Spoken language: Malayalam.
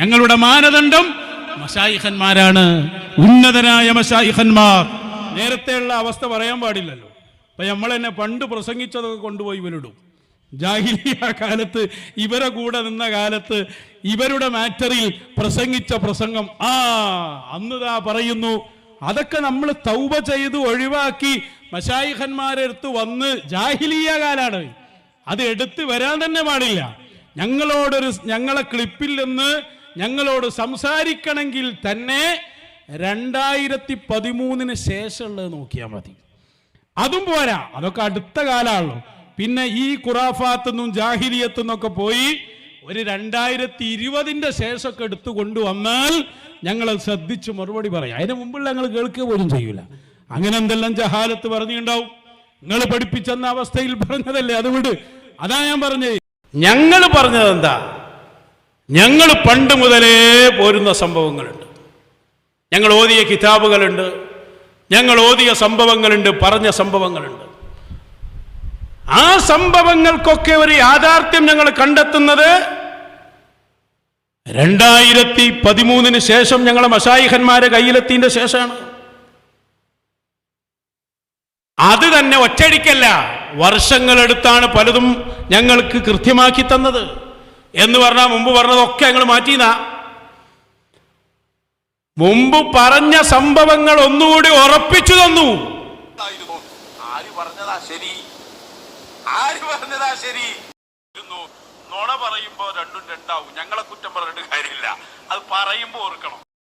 ഞങ്ങളുടെ മാനദണ്ഡം മഷായിഖന്മാരാണ് ഉന്നതരായ മഷായിഖന്മാർ നേരത്തെയുള്ള അവസ്ഥ പറയാൻ പാടില്ലല്ലോ. അപ്പൊ നമ്മൾ തന്നെ പണ്ട് പ്രസംഗിച്ചതൊക്കെ കൊണ്ടുപോയി ഇവരിടും ജാഹിലിയ കാലത്ത് ഇവരെ കൂടെ നിന്ന കാലത്ത് ഇവരുടെ മാറ്ററിൽ പ്രസംഗിച്ച പ്രസംഗം. ആ അന്ന് താ പറയുന്നു അതൊക്കെ നമ്മൾ തൗബ ചെയ്ത് ഒഴിവാക്കി മഷായിഖന്മാരെ അടുത്ത് വന്ന് ജാഹിലിയ കാലാണ്. അത് എടുത്ത് വരാൻ തന്നെ പാടില്ല. ഞങ്ങളോടൊരു ഞങ്ങളെ ക്ലിപ്പിൽ നിന്ന് ഞങ്ങളോട് സംസാരിക്കണമെങ്കിൽ തന്നെ രണ്ടായിരത്തി പതിമൂന്നിന് ശേഷമുള്ളത് നോക്കിയാൽ മതി. അതും പോരാ. അതൊക്കെ അടുത്ത കാലമാണല്ലോ. പിന്നെ ഈ ഖുറാഫാത്തുനിന്നും ജാഹിലിയത്തുനിന്നൊക്കെ പോയി ഒരു രണ്ടായിരത്തി ഇരുപതിന്റെ ശേഷമൊക്കെ എടുത്തു കൊണ്ടുവന്നാൽ ഞങ്ങൾ ശ്രദ്ധിച്ച് മറുപടി പറയാം. അതിന് മുമ്പുള്ള ഞങ്ങൾ കേൾക്കുക പോലും ചെയ്യൂല. അങ്ങനെ എന്തെല്ലാം ജഹാലത്ത് പറഞ്ഞിട്ടുണ്ടാവും? നിങ്ങൾ പഠിപ്പിച്ചെന്ന അവസ്ഥയിൽ പറഞ്ഞതല്ലേ? അത് വിട് അതാ ഞാൻ പറഞ്ഞത്. ഞങ്ങൾ പറഞ്ഞത് എന്താ ഞങ്ങൾ പണ്ട് മുതലേ പോരുന്ന സംഭവങ്ങളുണ്ട്. ഞങ്ങൾ ഓതിയ കിതാബുകളുണ്ട്. ഞങ്ങൾ ഓതിയ സംഭവങ്ങളുണ്ട് പറഞ്ഞ സംഭവങ്ങളുണ്ട്. ആ സംഭവങ്ങൾക്കൊക്കെ ഒരു യാഥാർത്ഥ്യം ഞങ്ങൾ കണ്ടെത്തുന്നത് രണ്ടായിരത്തി പതിമൂന്നിന് ശേഷം ഞങ്ങളെ മഷായിഖന്മാരെ കയ്യിലെത്തിയതിന്റെ ശേഷമാണ്. അത് തന്നെ ഒറ്റടിക്കല്ല വർഷങ്ങളെടുത്താണ് പലതും ഞങ്ങൾക്ക് കൃത്യമാക്കി തന്നത്. എന്ന് പറഞ്ഞാൽ മുമ്പ് പറഞ്ഞതൊക്കെ ഞങ്ങൾ മാറ്റിയതാ മുമ്പ് പറഞ്ഞ സംഭവങ്ങൾ ഒന്നുകൂടി ഉറപ്പിച്ചു തന്നു. ആര് ശരി? ആര് ശരി. നുണ പറയുമ്പോ രണ്ടും രണ്ടാവും. ഞങ്ങളെ കുറ്റം പറഞ്ഞിട്ട് കാര്യമില്ല. അത് പറയുമ്പോ ഓർക്കണം.